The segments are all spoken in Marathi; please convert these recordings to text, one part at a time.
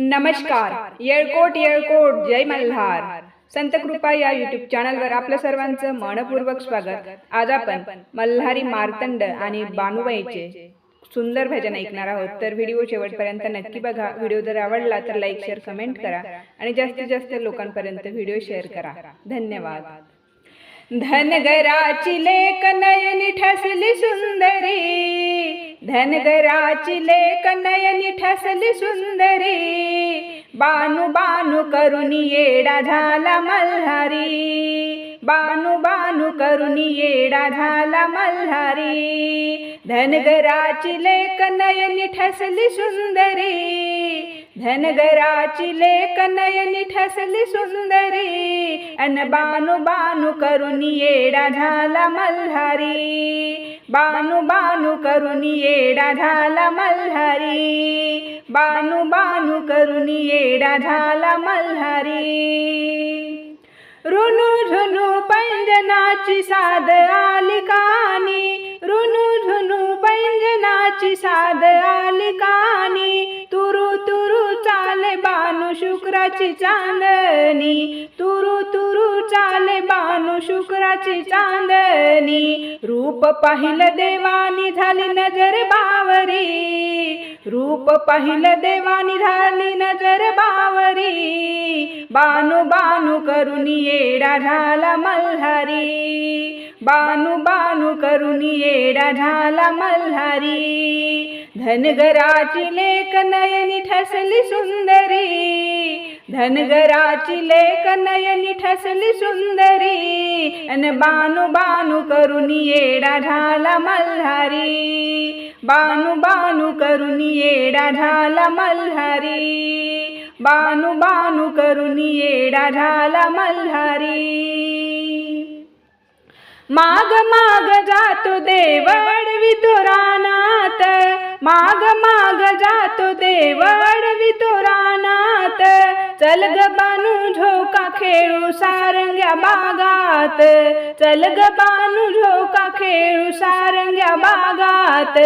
नमस्कार. येळकोट येळकोट. जय मल्हार. संत कृपा या युट्यूब चॅनलवर आपलं सर्वांचं मनपूर्वक स्वागत. आज आपण मल्हारी मार्तंड आणि बानुबाईचे सुंदर भजन ऐकणार आहोत. तर व्हिडिओ शेवटपर्यंत नक्की बघा. व्हिडिओ जर आवडला तर लाईक शेअर कमेंट करा आणि जास्तीत जास्त लोकांपर्यंत व्हिडिओ शेअर करा. धन्यवाद. धनगराची लेख नयनी ठसली सुंदरी. धनगराची लेख नयनी ठसली सुंदरी. बानू बानू करून येडा झाला मल्हारी. बानू बानू करून येडा झाला मल्हारी. धनगराची लेख नयनी ठसली सुंदरी. धनगराची लेख नयनी ठसली सुंदरी अन बानू बानू करून येडा झाला मल्हारी. बानू बानू करून येडा झाला मल्हारी. बानू बानू करून येडा झाला मल्हारी. रुनू झुनू पैंजनाची साध आली कानी. रुनू झुनू पैंजनाची साध आली कानी. शुक्राची चांदणी. तुरु तुरु चाले बानू शुक्राची चांदणी. रूप पाहिलं देवानी झाली नजर बावरी. रूप पाहिलं देवानी झाली नजर बावरी. बानू बानू करून येडा झाला मल्हारी. बानू बानू करून येडा झाला मल्हारी. धनगराची लेख नयनी ठसली सुंदरी. धनगराची लेख नयनी ठसली सुंदरी अन बानू बानू करून येडा झाला मल्हारी. बानू बानू करून येडा झाला मल्हारी. बानू बानू करून येडा झाला मल्हारी. माग माग जातो देव अडवितो रानात माग माग जातो देव अडवितो रानात चल ग बानू झोका खेळू सारंग्या बागात. चल ग बानू झोका खेळू सारंग्या बागात.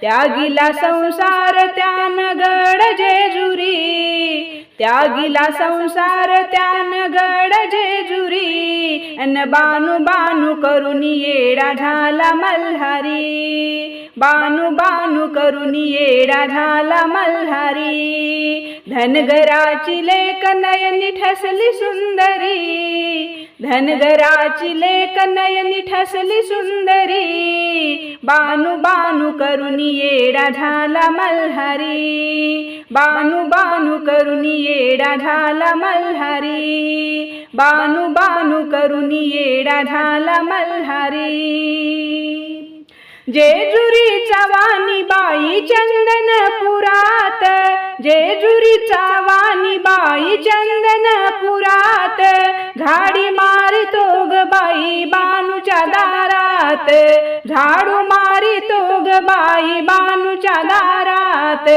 त्यागिला संसार त्यान गड जेजुरी. त्यागिला संसार त्यान गड जेजुरी. अन बानू बानू करून येडा झाला मल्हारी. बानू बानू करून येडा झाला मल्हारी. धनगराची लेक नयनी ठसली सुंदरी. धनगराची लेख नयनी ठसली सुंदरी. बानू बानू करून येडा झाला मल्हारी. बानू बानू करून येडा झाला मल्हारी. बानू बानू करून येडा झाला मल्हारी. जेजुरीचा वाणी बाई चंदन पुरात जेजुरीचा वाणी बाई चंदन पुरात झाडी मारतो ग बाई बानूच्या दारात. झाडू मारितो ग बाई बानूच्या दारात.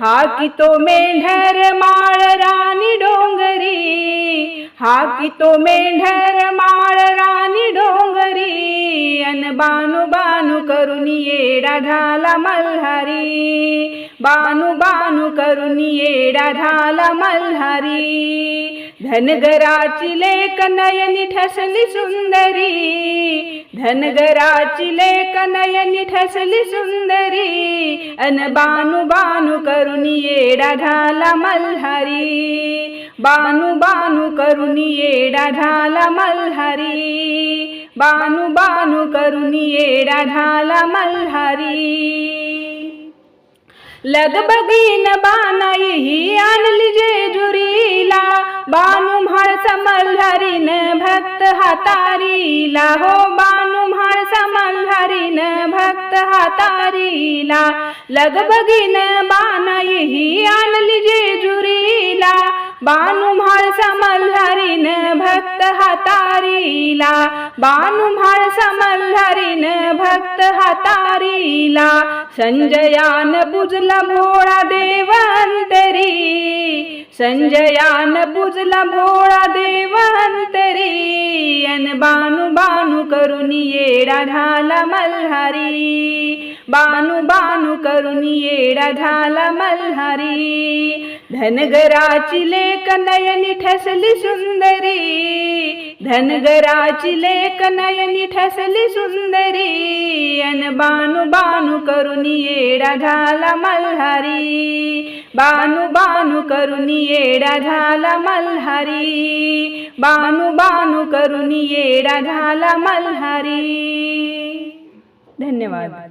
हा की तो मेंढर माळ राणी डोंगरी. हा की तो मेंढर माळ राणी डोंगरी. अन बानू बानू करून येडा झाला मल्हारी. बानू बानू करून येडा झाला मल्हारी. धनगराची लेख नयनी ठसली सुंदरी. धनगराची ले नयनी ठसली सुंदरी अन बानू बानू करून येडा झाला मल्हारी. बानू बानू करून येडा झाला मल्हारी. बानू बानू करून येडा झाला मल्हारी. लगबगीन बानाई ही आणली जेजुरीला बानू म्हाळसा मल्हारीन भक्त हातारीला. हो बानू म्हाळसा मल्हारीन भक्त हातारीला लगबगीन बाण ही आणली जेजुरीला. बानू म्हाळसा मल्हारीन भक्त हातारीला बानू म्हाळसा मल्हारीन भक्त हातारीला. संजयान बुजला भोळा देवंतरी संजयान बुजला भोळा देवांतरी अन बानू बानू करून येडा झाला मल्हारी. बानू बानू करून येडा झाला मल्हारी. धनगराची लेख नयनी ठसली सुंदरी धनगराची लेख नयनी ठसली सुंदरी अन बानू बानू करून येडा झाला मल्हारी. बानू बानू करून येडा झाला मल्हारी. बानू बानू करून येडा झाला मल्हारी. धन्यवाद.